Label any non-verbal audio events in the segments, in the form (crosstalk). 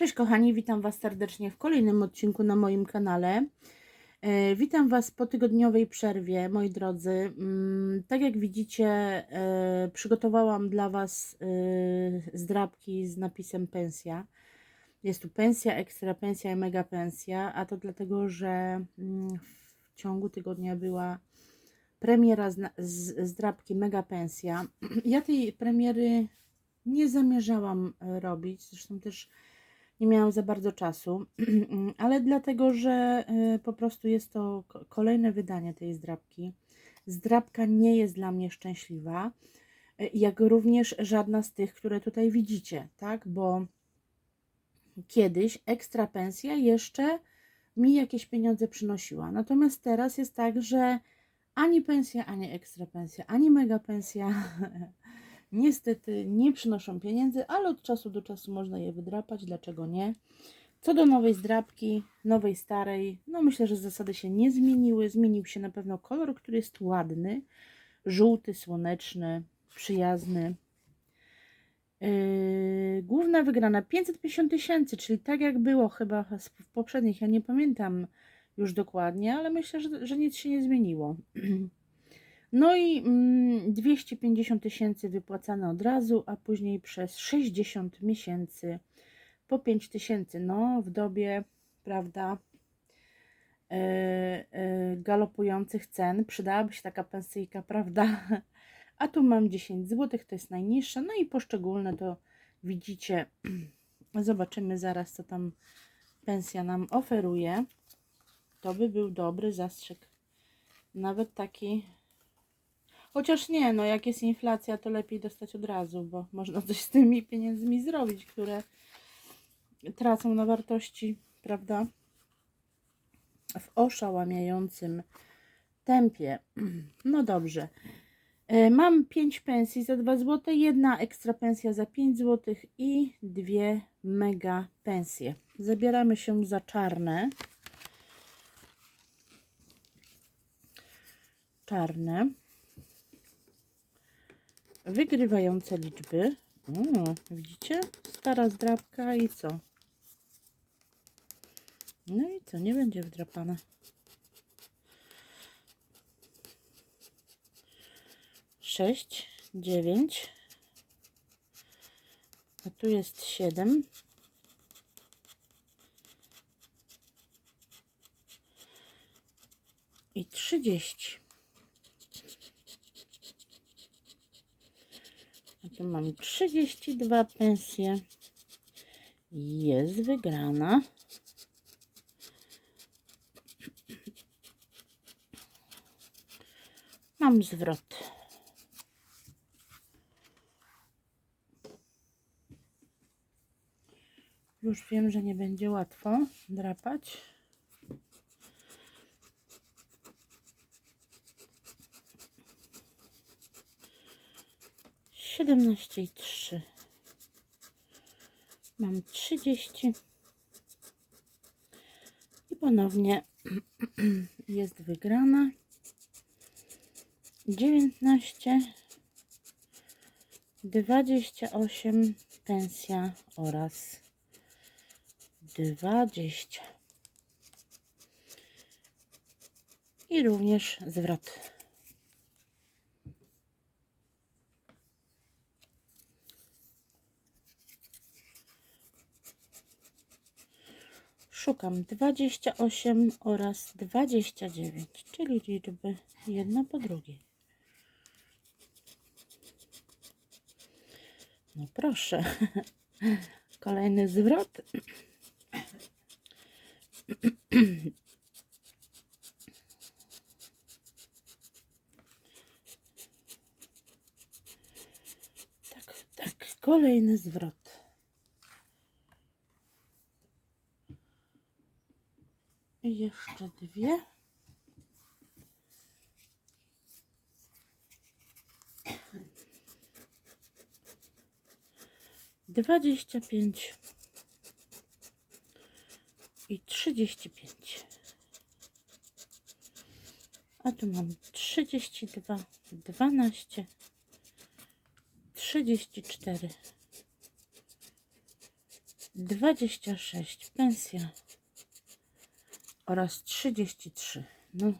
Cześć kochani, witam Was serdecznie w kolejnym odcinku na moim kanale. E, Witam Was po tygodniowej przerwie, moi drodzy. Mm, Tak jak widzicie, e, przygotowałam dla Was e, zdrabki z napisem pensja. Jest tu pensja, ekstra pensja i mega pensja, a to dlatego, że mm, w ciągu tygodnia była premiera z zdrabki mega pensja. (clears throat) Ja tej premiery nie zamierzałam robić, zresztą też nie miałam za bardzo czasu, (clears throat) ale dlatego, że y, po prostu jest to ko- kolejne wydanie tej zdrabki. Zdrabka nie jest dla mnie szczęśliwa, y, jak również żadna z tych, które tutaj widzicie, tak? Bo kiedyś ekstra pensja jeszcze mi jakieś pieniądze przynosiła. Natomiast teraz jest tak, że ani pensja, ani ekstra pensja, ani mega pensja (laughs) niestety nie przynoszą pieniędzy, ale od czasu do czasu można je wydrapać, dlaczego nie? Co do nowej zdrapki, nowej, starej, no myślę, że zasady się nie zmieniły. Zmienił się na pewno kolor, który jest ładny, żółty, słoneczny, przyjazny. Yy, główna wygrana 550 tysięcy, czyli tak jak było chyba w poprzednich, ja nie pamiętam już dokładnie, ale myślę, że, że nic się nie zmieniło. (clears throat) No i mm, 250 tysięcy wypłacane od razu, a później przez 60 miesięcy po 5 tysięcy. No, w dobie, prawda, e, e, galopujących cen przydałaby się taka pensyjka, (laughs) prawda? A tu mam 10 zł, to jest najniższa. No i poszczególne to widzicie. (clears throat) Zobaczymy zaraz, co tam pensja nam oferuje. To by był dobry zastrzyk. Nawet taki Chociaż nie, no jak jest inflacja, to lepiej dostać od razu, bo można (laughs) coś z tymi pieniędzmi zrobić, które tracą na wartości, prawda? W oszałamiającym tempie. (clears throat) No dobrze. E, Mam 5 pensji za 2 zł, jedna ekstra pensja za 5 zł i dwie mega pensje. Zabieramy się za czarne. Czarne wygrywające liczby. O, widzicie? Stara zdrabka i co? No i co? Nie będzie wdrapana. Sześć, dziewięć. A tu jest siedem. I trzydzieści. A tu mam 32 pensje. Jest wygrana. Mam zwrot. Już wiem, że nie będzie łatwo drapać. Siedemnaście i trzy. Mam trzydzieści. I ponownie (clears throat) jest wygrana. Dziewiętnaście. Dwadzieścia osiem. Pensja oraz dwadzieścia. I również zwrot. Szukam 28 oraz 29, czyli liczby jedna po drugiej. No proszę. (laughs) Kolejny zwrot. (clears throat) Tak, tak, kolejny zwrot. Jeszcze dwie. Dwadzieścia pięć i trzydzieści pięć. A tu mam trzydzieści dwa, dwanaście, trzydzieści cztery 26 pensja oraz 33. No,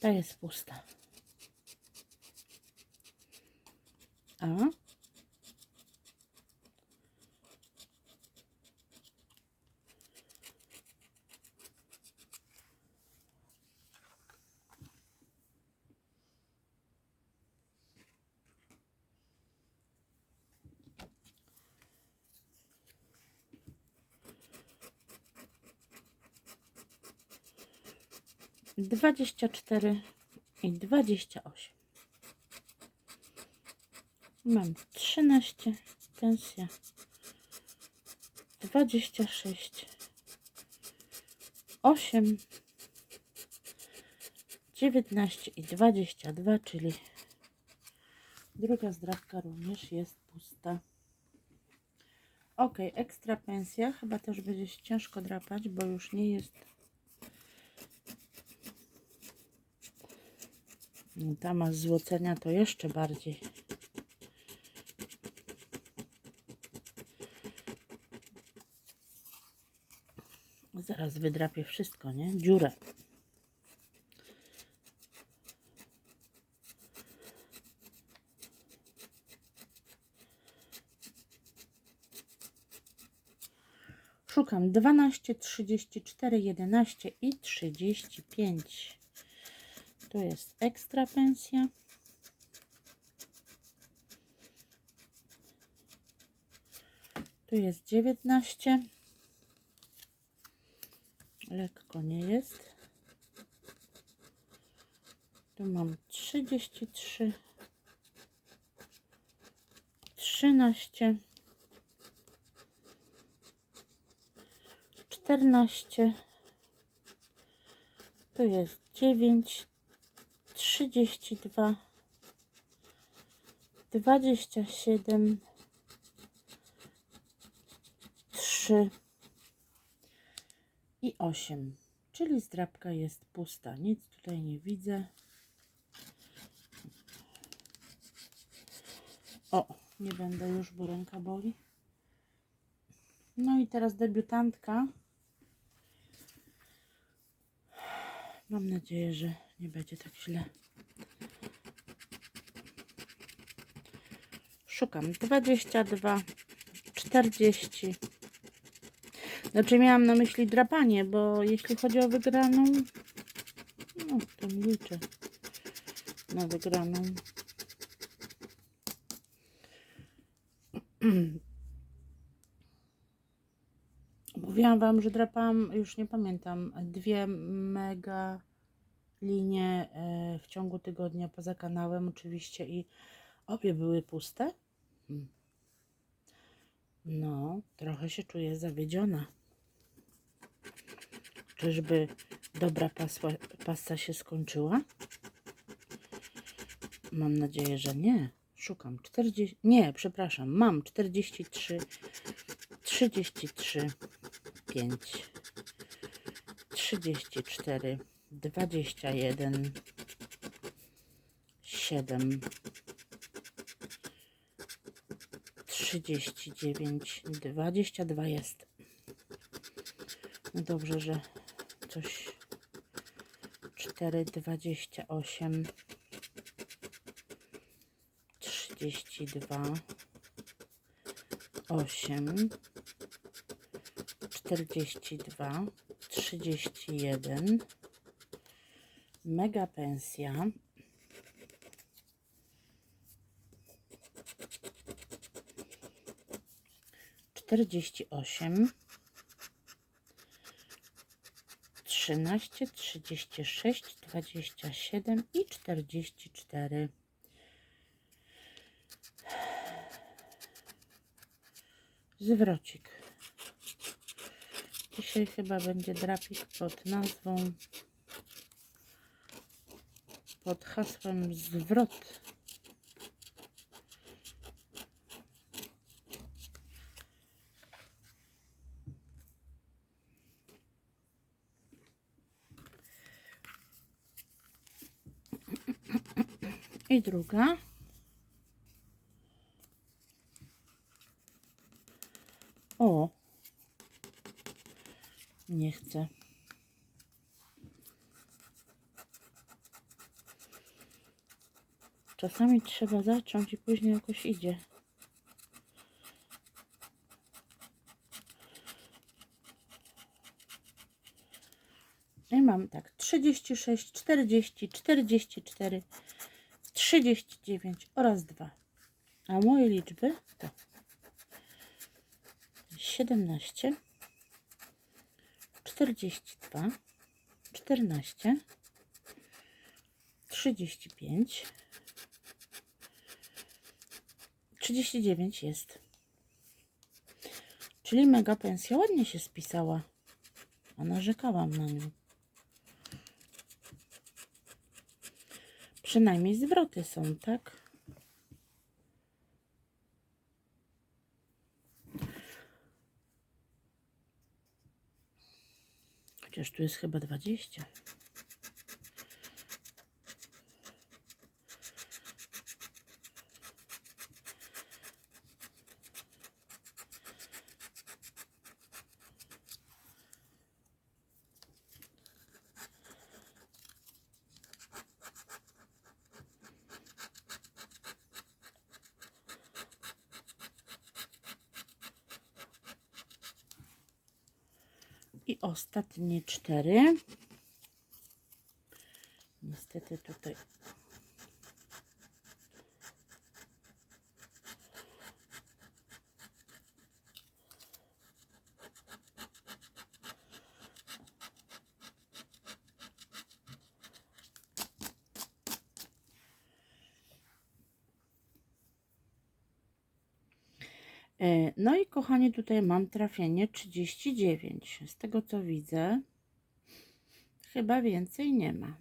ta jest pusta. A? Dwadzieścia cztery i dwadzieścia osiem. Mam trzynaście pensja. Dwadzieścia sześć. Osiem. Dziewiętnaście i dwadzieścia dwa, czyli druga zdrabka również jest pusta. Ok, ekstra pensja. Chyba też będzie się ciężko drapać, bo już nie jest. No, Ta ma złocenia to jeszcze bardziej. Zaraz wydrapię wszystko, nie? Dziurę. Szukam 12, 34, 11 i 35. Tu jest ekstra pensja. Tu jest 19. Lekko nie jest. Tu mam 33. 13. 14. Tu jest 9. 32. 27. 3 i 8, czyli zdrabka jest pusta. Nic tutaj nie widzę. O, nie będę już, bo ręka boli. No i teraz debiutantka. Mam nadzieję, że nie będzie tak źle. Szukam 22, 40. Znaczy miałam na myśli drapanie, bo jeśli chodzi o wygraną, no to liczę na wygraną. (clears throat) Mówiłam Wam, że drapałam, już nie pamiętam, dwie mega linie e, w ciągu tygodnia poza kanałem oczywiście i obie były puste. Hmm. No, trochę się czuję zawiedziona. Czyżby dobra pasła, pasta się skończyła? Mam nadzieję, że nie. Szukam 40. Nie, przepraszam, mam 43, 33, 5, 34, 21, 7, 39, 22 jest. No dobrze, że coś 4, 28, 32, 8, 42, 31, mega pensja. Czterdzieści osiem, trzynaście, trzydzieści sześć, dwadzieścia siedem i czterdzieści cztery. Zwrocik. Dzisiaj chyba będzie drapik pod nazwą, pod hasłem zwrot. I druga. O! Czasami trzeba zacząć i później jakoś idzie. I mam tak 36, 40, 44, 39 oraz 2. A moje liczby to 17, 42, 14, 35, 39 jest. Czyli mega pensja ładnie się spisała. A narzekałam na nią. Przynajmniej zwroty są, tak? Chociaż tu jest chyba 20. I ostatnie cztery. Niestety tutaj. No i kochani, tutaj mam trafienie 39. Z tego co widzę, chyba więcej nie ma.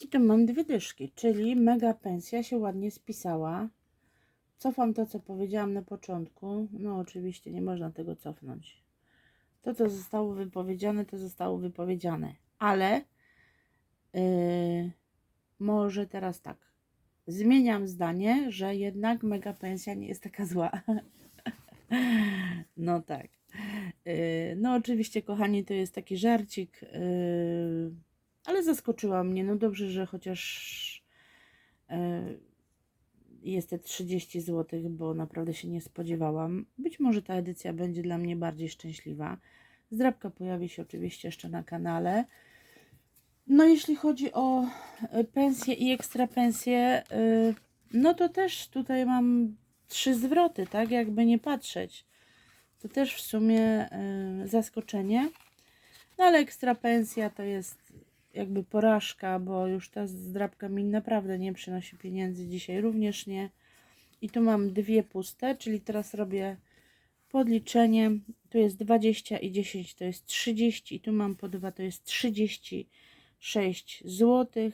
I tu mam dwie dyszki, czyli mega pensja się ładnie spisała. Cofam to, co powiedziałam na początku. No, oczywiście nie można tego cofnąć. To, co zostało wypowiedziane, to zostało wypowiedziane. Ale yy, może teraz tak zmieniam zdanie, że jednak mega pensja nie jest taka zła. (laughs) No tak. Yy, No oczywiście, kochani, to jest taki żarcik, yy, ale zaskoczyła mnie. No dobrze, że chociaż yy, jest te 30 zł, bo naprawdę się nie spodziewałam. Być może ta edycja będzie dla mnie bardziej szczęśliwa. Zdrabka pojawi się oczywiście jeszcze na kanale. No, jeśli chodzi o y, pensje i ekstra pensje, y, no to też tutaj mam trzy zwroty, tak? Jakby nie patrzeć. To też w sumie y, zaskoczenie. No ale ekstra pensja to jest jakby porażka, bo już ta zdrabka mi naprawdę nie przynosi pieniędzy. Dzisiaj również nie. I tu mam dwie puste, czyli teraz robię podliczenie. Tu jest 20 i 10 to jest 30. I tu mam po 2 to jest 30 6 zł,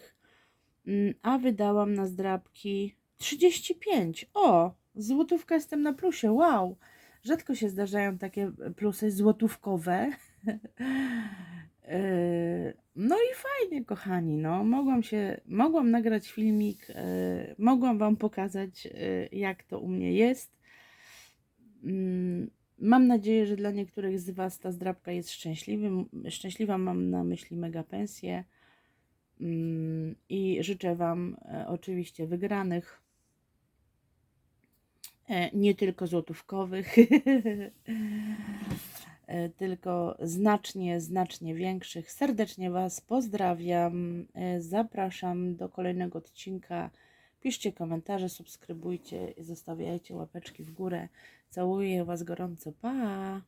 mm, a wydałam na zdrabki 35. O, złotówka jestem na plusie, wow. Rzadko się zdarzają takie plusy złotówkowe. Yy, (laughs) No i fajnie, kochani, no, mogłam się, mogłam nagrać filmik, yy, mogłam Wam pokazać, yy, jak to u mnie jest. Mm, Mam nadzieję, że dla niektórych z Was ta zdrabka jest szczęśliwy, szczęśliwa. Mam na myśli mega pensję. Mm, I życzę Wam e, oczywiście wygranych, e, nie tylko złotówkowych, (laughs) e, tylko znacznie, znacznie większych. Serdecznie Was pozdrawiam. Zapraszam do kolejnego odcinka. Piszcie komentarze, subskrybujcie, zostawiajcie łapeczki w górę. Całuję Was gorąco. Pa!